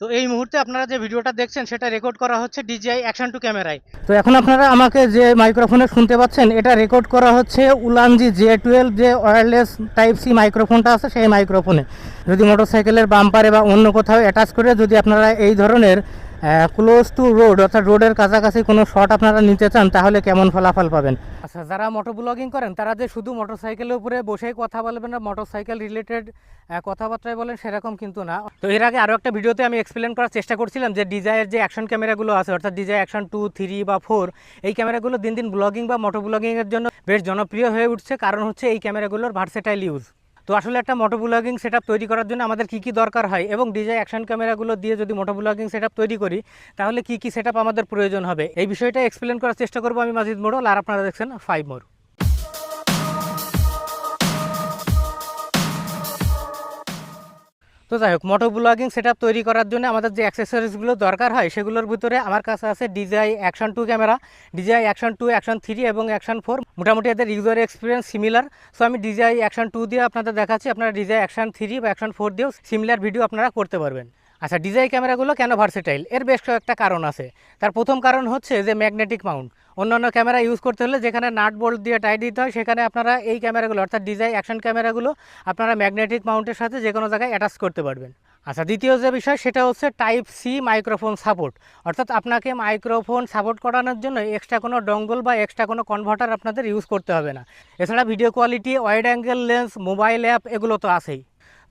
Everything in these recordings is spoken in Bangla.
তো এই মুহূর্তে আপনারা যে ভিডিওটা দেখছেন, সেটা রেকর্ড করা হচ্ছে ডিজিআই অ্যাকশন টু ক্যামেরায় তো এখন আপনারা আমাকে যে মাইক্রোফোনে শুনতে পাচ্ছেন, এটা রেকর্ড করা হচ্ছে উলানজি জে টুয়েলভ যে ওয়্যারলেস টাইপ সি মাইক্রোফোনটা আছে, সেই মাইক্রোফোনে যদি মোটরসাইকেলের বাম্পারে বা অন্য কোথাও অ্যাটাচ করে যদি আপনারা এই ধরনের ক্লোজ টু রোড অর্থাৎ রোডের কাছাকাছি কোনো শট আপনারা নিতে চান, তাহলে কেমন ফলাফল পাবেন? আচ্ছা যারা মোটর ব্লগিং করেন, তারা যে শুধু মোটরসাইকেলের উপরে বসেই কথা বলবেন না মোটরসাইকেল রিলেটেড কথাবার্তায় বলেন, সেরকম কিন্তু না। তো এর আগে আরও একটা ভিডিওতে আমি এক্সপ্লেন করার চেষ্টা করছিলাম যে ডিজাইয়ের যে অ্যাকশন ক্যামেরাগুলো আছে, অর্থাৎ ডিজাই অ্যাকশন টু থ্রি বা ফোর এই ক্যামেরাগুলো দিন দিন ব্লগিং বা মোটর ব্লগিংয়ের জন্য বেশ জনপ্রিয় হয়ে উঠছে। কারণ হচ্ছে এই ক্যামেরাগুলোর ভার্সেটাইল ইউজ তো আসলে একটা মোটো ব্লগিং সেট তৈরি করার জন্য আমাদের কী কী দরকার হয় এবং ডিজে অ্যাকশন ক্যামেরাগুলো দিয়ে যদি মোটো ব্লগিং সেট তৈরি করি, তাহলে কী কী সেট আমাদের প্রয়োজন হবে? এই বিষয়টা এক্সপ্লেন করার চেষ্টা করব আমি মাজিদ মোড়ল, আর আপনারা দেখছেন ফাইভ মোর তো যাই হোক, মোটো ব্লগিং সেট তৈরি করার জন্য আমাদের যে অ্যাক্সেসরিজগুলো দরকার হয়, সেগুলোর ভিতরে আমার কাছে আছে DJI action two camera DJI action two action three এবং অ্যাকশন ফোর মোটামুটি এদের ইউজার এক্সপিরিয়েন্স সিমিলার সো আমি ডিজাই অ্যাকশন টু দিয়ে আপনাদের দেখাচ্ছি, আপনারা ডিজাই অ্যাকশন থ্রি বা অ্যাকশন ফোর দিয়েও সিমিলার ভিডিও আপনারা করতে পারবেন। আচ্ছা ডিজাই ক্যামেরাগুলো কেন ভার্সেটাইল এর বেশ কয়েকটা কারণ আছে। তার প্রথম কারণ হচ্ছে যে ম্যাগনেটিক মাউন্ট অন্যান্য ক্যামেরা ইউজ করতে হলে যেখানে নাট বোল্ট দিয়ে টাইট দিতে হয়, সেখানে আপনারা এই ক্যামেরাগুলো, অর্থাৎ ডিজাই অ্যাকশন ক্যামেরাগুলো আপনারা ম্যাগনেটিক মাউন্টের সাথে যে কোনো জায়গায় অ্যাটাচ করতে পারবেন। আচ্ছা দ্বিতীয় যে বিষয়, সেটা হচ্ছে টাইপ সি মাইক্রোফোন সাপোর্ট অর্থাৎ আপনাকে মাইক্রোফোন সাপোর্ট করানোর জন্য এক্সট্রা কোনো ডঙ্গল বা এক্সট্রা কোনো কনভার্টার আপনাদের ইউজ করতে হবে না। এছাড়া video quality wide angle lens mobile app এগুলো তো আছেই।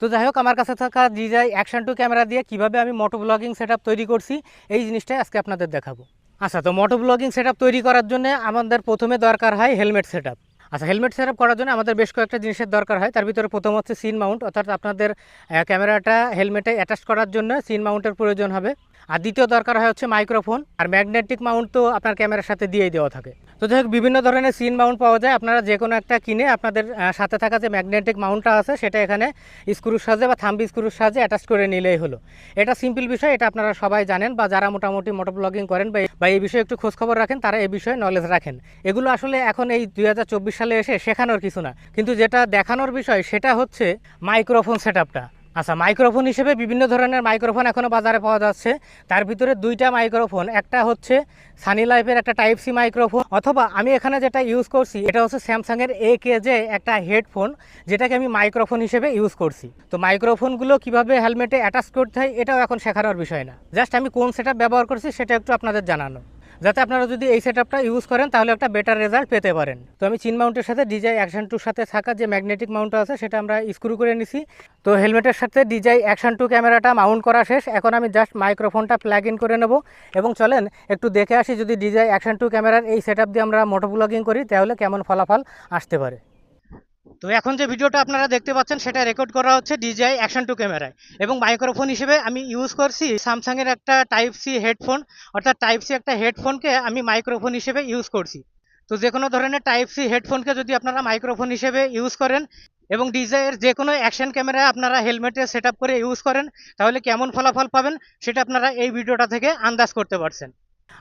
তো যাই হোক, আমার কাছে থাকা ডিজাই অ্যাকশন টু ক্যামেরা দিয়ে কীভাবে আমি মোটো ব্লগিং সেট তৈরি করছি, এই জিনিসটাই আজকে আপনাদের দেখাবো। আচ্ছা তো মোটো ব্লগিং সেট তৈরি করার জন্য আমাদের প্রথমে দরকার হয় হেলমেট সেট আচ্ছা হেলমেট সেট করার জন্য আমাদের বেশ কয়েকটা জিনিসের দরকার হয়। তার ভিতরে প্রথম হচ্ছে সিন মাউন্ট অর্থাৎ আপনাদের ক্যামেরাটা হেলমেটে অ্যাটাচ করার জন্য সিন মাউন্টের প্রয়োজন হবে। আর দ্বিতীয় দরকার হয় হচ্ছে মাইক্রোফোন আর ম্যাগনেটিক মাউন্ট তো আপনার ক্যামেরার সাথে দিয়েই দেওয়া থাকে। তো যাই হোক, বিভিন্ন ধরনের সিন মাউন্ট পাওয়া যায়। আপনারা যে কোনো একটা কিনে আপনাদের সাথে থাকা যে ম্যাগনেটিক মাউন্টটা আছে, সেটা এখানে স্ক্রুর সাহায্যে বা থাম্বি স্ক্রুর সাহায্যে অ্যাটাচ করে নিলেই হলো। এটা সিম্পল বিষয়, এটা আপনারা সবাই জানেন বা যারা মোটামুটি মোটর ব্লগিং করেন বা এই- বিষয়ে একটু খোঁজখবর রাখেন, তারা এই বিষয়ে নলেজ রাখেন। এগুলো আসলে এখন এই দুই হাজার চব্বিশ সালে এসে শেখানোর কিছু না। কিন্তু যেটা দেখানোর বিষয়, সেটা হচ্ছে মাইক্রোফোন সেট আচ্ছা মাইক্রোফোন হিসেবে বিভিন্ন ধরনের মাইক্রোফোন এখনও বাজারে পাওয়া যাচ্ছে। তার ভিতরে দুইটা মাইক্রোফোন একটা হচ্ছে সানি লাইফের একটা টাইপ সি মাইক্রোফোন অথবা আমি এখানে যেটা ইউজ করছি, এটা হচ্ছে স্যামসাংয়ের এ কে যে একটা হেডফোন যেটাকে আমি মাইক্রোফোন হিসেবে ইউজ করছি। তো মাইক্রোফোনগুলো কীভাবে হেলমেটে অ্যাটাচ করতে হয়, এটাও এখন শেখানোর বিষয় না। জাস্ট আমি কোন সেট ব্যবহার করছি, সেটা একটু আপনাদের জানানো। যাতে আপনারা যদি এই সেটআপটা ইউজ করেন, তাহলে একটা বেটার রেজাল্ট পেতে পারেন। তো আমি চিন মাউন্টের সাথে ডিজাই অ্যাকশন টুর সাথে থাকা যে ম্যাগনেটিক মাউন্টটা আছে, সেটা আমরা স্ক্রু করে নিছি। তো হেলমেটের সাথে ডিজাই অ্যাকশন টু ক্যামেরাটা মাউন্ট করা শেষ। এখন আমি জাস্ট মাইক্রোফোনটা প্লাগ ইন করে নেব। এবং চলেন, একটু দেখে আসি যদি ডিজাই অ্যাকশন টু ক্যামেরার এই সেটআপ দিয়ে আমরা মোটো ব্লগিং করি, তাহলে কেমন ফলাফল আসতে পারে। তো এখন যে ভিডিওটা আপনারা দেখতে পাচ্ছেন, সেটা রেকর্ড করা হচ্ছে ডিজাই অ্যাকশন টু ক্যামেরায় এবং মাইক্রোফোন হিসেবে আমি ইউজ করছি স্যামসাংয়ের একটা টাইপ সি হেডফোন অর্থাৎ টাইপ সি একটা হেডফোনকে আমি মাইক্রোফোন হিসেবে ইউজ করছি। তো যে কোনো ধরনের টাইপ সি হেডফোনকে যদি আপনারা মাইক্রোফোন হিসেবে ইউজ করেন এবং ডিজাইয়ের যে কোনো অ্যাকশন ক্যামেরা আপনারা হেলমেটে সেট করে ইউজ করেন, তাহলে কেমন ফলাফল পাবেন, সেটা আপনারা এই ভিডিওটা থেকে আন্দাজ করতে পারছেন।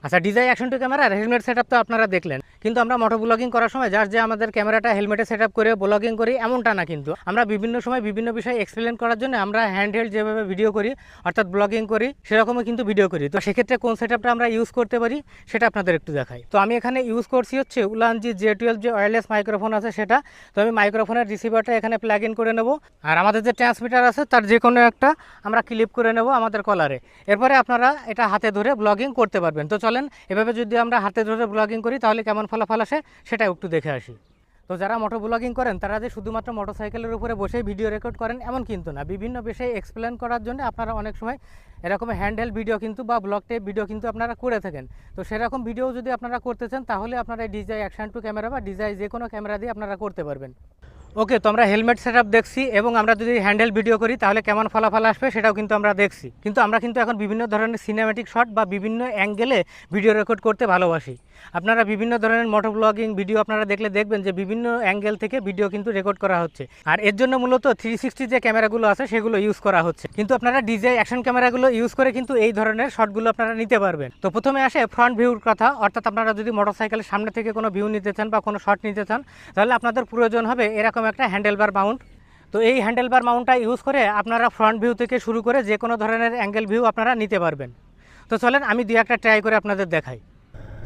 আচ্ছা DJI action two camera, helmet set তো আপনারা দেখলেন। কিন্তু আমরা মোটো ব্লগিং করার সময় জাস্ট যে আমাদের ক্যামেরাটা, হেলমেটে সেট করে ব্লগিং করি, এমনটা না কিন্তু। আমরা বিভিন্ন সময় বিভিন্ন বিষয়ে এক্সপ্লেন করার জন্য আমরা হ্যান্ড হেল্ড যেভাবে ভিডিও করি, অর্থাৎ ব্লগিং করি, সেরকমই কিন্তু ভিডিও করি। তো সেক্ষেত্রে কোন সেট আমরা ইউজ করতে পারি, সেটা আপনাদের একটু দেখাই। তো আমি এখানে ইউজ করছি হচ্ছে উলানজি জে টুয়েলভ যে ওয়্যারলেস মাইক্রোফোন আছে সেটা। তো আমি মাইক্রোফোনের রিসিভারটা এখানে প্লাগ ইন করে নেব। আর আমাদের যে ট্রান্সমিটার আছে, তার যে কোনো একটা আমরা ক্লিপ করে নেব আমাদের কলারে এরপরে আপনারা এটা হাতে ধরে ব্লগিং করতে পারবেন। তো চলেন, এভাবে যদি আমরা হাতে ধরে ব্লগিং করি, তাহলে কেমন ফলাফল আসে সেটা একটু দেখে আসি। তো যারা মোটর ব্লগিং করেন, তারা যে শুধুমাত্র মোটরসাইকেলের উপরে বসেই ভিডিও রেকর্ড করেন, এমন কিন্তু না। বিভিন্ন বিষয়ে এক্সপ্লেন করার জন্য আপনারা অনেক সময় এরকম হ্যান্ডেল ভিডিও কিন্তু বা ব্লগ টেপ ভিডিও কিন্তু আপনারা করে থাকেন। তো সেরকম ভিডিও যদি আপনারা করতে চান, তাহলে আপনারা ডিজাই অ্যাকশন টু ক্যামেরা বা ডিজাই যে কোনো ক্যামেরা দিয়ে আপনারা করতে পারবেন। ওকে, তো আমরা হেলমেট সেট দেখছি এবং আমরা যদি হ্যান্ডেল ভিডিও করি, তাহলে কেমন ফলাফল আসবে সেটাও কিন্তু আমরা দেখছি। কিন্তু আমরা কিন্তু এখন বিভিন্ন ধরনের সিনেমেটিক শট বা বিভিন্ন অ্যাঙ্গেলে ভিডিও রেকর্ড করতে ভালোবাসি। আপনারা বিভিন্ন ধরনের মোটর ব্লগিং ভিডিও আপনারা দেখলে দেখবেন যে বিভিন্ন অ্যাঙ্গেল থেকে ভিডিও কিন্তু রেকর্ড করা হচ্ছে। আর এর জন্য মূলত থ্রি সিক্সটি যে ক্যামেরাগুলো আছে, সেগুলো ইউজ করা হচ্ছে। কিন্তু আপনারা ডিজে অ্যাকশন ক্যামেরাগুলো ইউজ করে কিন্তু এই ধরনের শটগুলো আপনারা নিতে পারবেন। তো প্রথমে আসে ফ্রন্ট ভিউর কথা, অর্থাৎ আপনারা যদি মোটরসাইকেলের সামনে থেকে কোনো ভিউ নিতে চান বা কোনো শট নিতে চান, তাহলে আপনাদের প্রয়োজন হবে এরকম একটা হ্যান্ডেলবার মাউন্ট তো এই হ্যান্ডেলবার মাউন্টটা ইউজ করে আপনারা ফ্রন্ট ভিউ থেকে শুরু করে যে কোনো ধরনের অ্যাঙ্গেল ভিউ আপনারা নিতে পারবেন। তো চলেন আমি দু একটা ট্রাই করে আপনাদের দেখাই।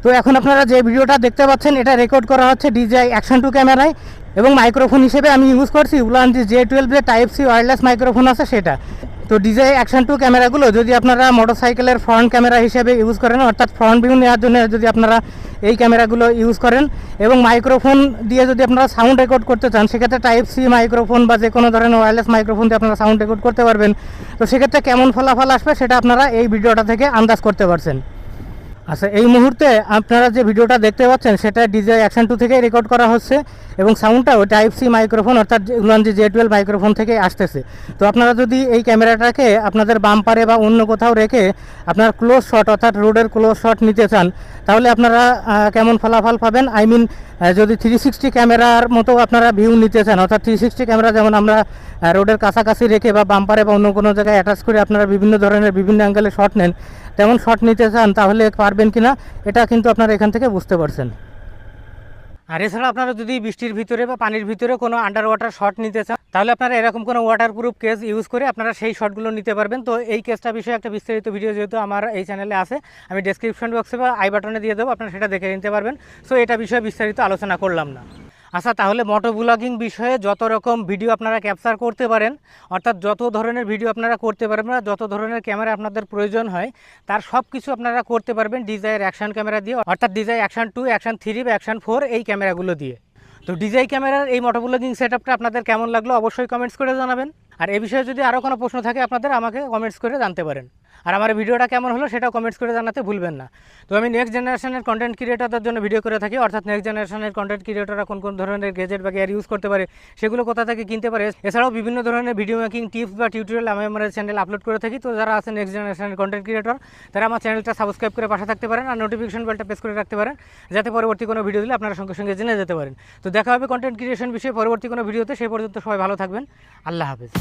তো এখন আপনারা যে ভিডিওটা দেখতে পাচ্ছেন, এটা রেকর্ড করা হচ্ছে ডিজিআই অ্যাকশন টু ক্যামেরায় এবং মাইক্রোফোন হিসেবে আমি ইউজ করছি উলান জে টুয়েলভ যে টাইপ সি ওয়্যারলেস মাইক্রোফোন আছে সেটা। তো ডিজিআই অ্যাকশন টু ক্যামেরাগুলো যদি আপনারা মোটরসাইকেলের ফ্রন্ট ক্যামেরা হিসেবে ইউজ করেন, অর্থাৎ ফ্রন্ট ভিউ নেওয়ার জন্য যদি আপনারা এই ক্যামেরাগুলো ইউজ করেন এবং মাইক্রোফোন দিয়ে যদি আপনারা সাউন্ড রেকর্ড করতে চান, সেক্ষেত্রে টাইপ সি মাইক্রোফোন বা যে কোনো ধরনের ওয়্যারলেস মাইক্রোফোন দিয়ে আপনারা সাউন্ড রেকর্ড করতে পারবেন। তো সেক্ষেত্রে কেমন ফলাফল আসবে সেটা আপনারা এই ভিডিওটা থেকে আন্দাজ করতে পারছেন। আচ্ছা এই মুহূর্তে আপনারা যে ভিডিওটা দেখতে পাচ্ছেন, সেটা ডিজে অ্যাকশন টু থেকে রেকর্ড করা হচ্ছে। এবং সাউন্ডটাও টাইপ সি মাইক্রোফোন অর্থাৎ উলানজি জে টুয়েলভ মাইক্রোফোন থেকে আসতেছে। তো আপনারা যদি এই ক্যামেরাটাকে আপনাদের বাম্পারে বা অন্য কোথাও রেখে আপনার ক্লোজ শট অর্থাৎ রোডের ক্লোজ শট নিতে চান, তাহলে আপনারা কেমন ফলাফল পাবেন? আই মিন যদি থ্রি সিক্সটি ক্যামেরার মতো আপনারা ভিউ নিতে চান, অর্থাৎ থ্রি সিক্সটি ক্যামেরা যেমন আমরা রোডের কাছাকাছি রেখে বা বাম্পারে বা অন্য কোনো জায়গায় অ্যাটাচ করে আপনারা বিভিন্ন ধরনের, বিভিন্ন অ্যাঙ্গেলে শট নেন, তেমন শট নিতে চান, তাহলে পারবেন কিনা? এটা কিন্তু আপনারা এখান থেকে বুঝতে পারছেন। আর এছাড়া আপনারা যদি বৃষ্টির ভিতরে বা পানির ভিতরে কোনো আন্ডার ওয়াটার শট নিতে চান, তাহলে আপনারা এরকম কোনো ওয়াটার প্রুফ কেস ইউজ করে আপনারা সেই শটগুলো নিতে পারবেন। তো এই কেসটা বিষয়ে একটা বিস্তারিত ভিডিও যেহেতু আমার এই চ্যানেলে আছে, আমি ডেসক্রিপশন বক্সে বা আই বাটনে দিয়ে দেবো, আপনারা সেটা দেখে নিতে পারবেন। সো এটা বিষয়ে বিস্তারিত আলোচনা করলাম না। আচ্ছা তাহলে মোটো ব্লগিং বিষয়ে যত রকম ভিডিও আপনারা ক্যাপচার করতে পারেন, অর্থাৎ যত ধরনের ভিডিও আপনারা করতে পারবেন বা যত ধরনের ক্যামেরা আপনাদের প্রয়োজন হয়, তার সব কিছু আপনারা করতে পারবেন ডিজাইয়ের অ্যাকশন ক্যামেরা দিয়ে, অর্থাৎ DJI action two action three বা অ্যাকশন ফোর এই ক্যামেরাগুলো দিয়ে। তো ডিজাই ক্যামেরার এই মোটো ব্লগিং সেট আপনাদের কেমন লাগল অবশ্যই কমেন্টস করে জানাবেন। আর এ বিষয়ে যদি আরও কোনো প্রশ্ন থাকে আপনাদের, আমাকে কমেন্টস করে জানতে পারেন। আর আমার ভিডিওটা কেমন হলো সেটা কমেন্টস করে জানাতে ভুলবেন না। তো আমি নেক্সট জেনারেশনের কন্টেন্ট ক্রিয়েটারদের জন্য ভিডিও করে থাকি, অর্থাৎ নেক্সট জেনারেশনের কন্টেন্ট ক্রিয়েটাররা কোন কোন ধরনের গেজেট বা ইউজ করতে পারে সেগুলো কোথা থেকে কিনতে পারে, এছাড়াও বিভিন্ন ধরনের ভিডিও মেকিং টিপস বা টিউটোরিয়াল আমি আমার চ্যানেল আপলোড করে থাকি। তো যারা আছে নেক্সট জেনারেশনের কন্টেন্ট ক্রিয়েটর তারা আমার চ্যানেলটা সাবস্ক্রাইব করে পাশে থাকতে পারেন আর নোটিফিকেশন বেলটা প্রেস করে রাখতে পারেন, যাতে পরবর্তী কোনো ভিডিও দিলে আপনারা সঙ্গে সঙ্গে জেনে যেতে পারেন। তো দেখা হবে কন্টেন্ট ক্রিয়েশন বিষয়ে পরবর্তী কোনো ভিডিওতে সেই পর্যন্ত সবাই ভালো থাকবেন। আল্লাহ হাফেজ।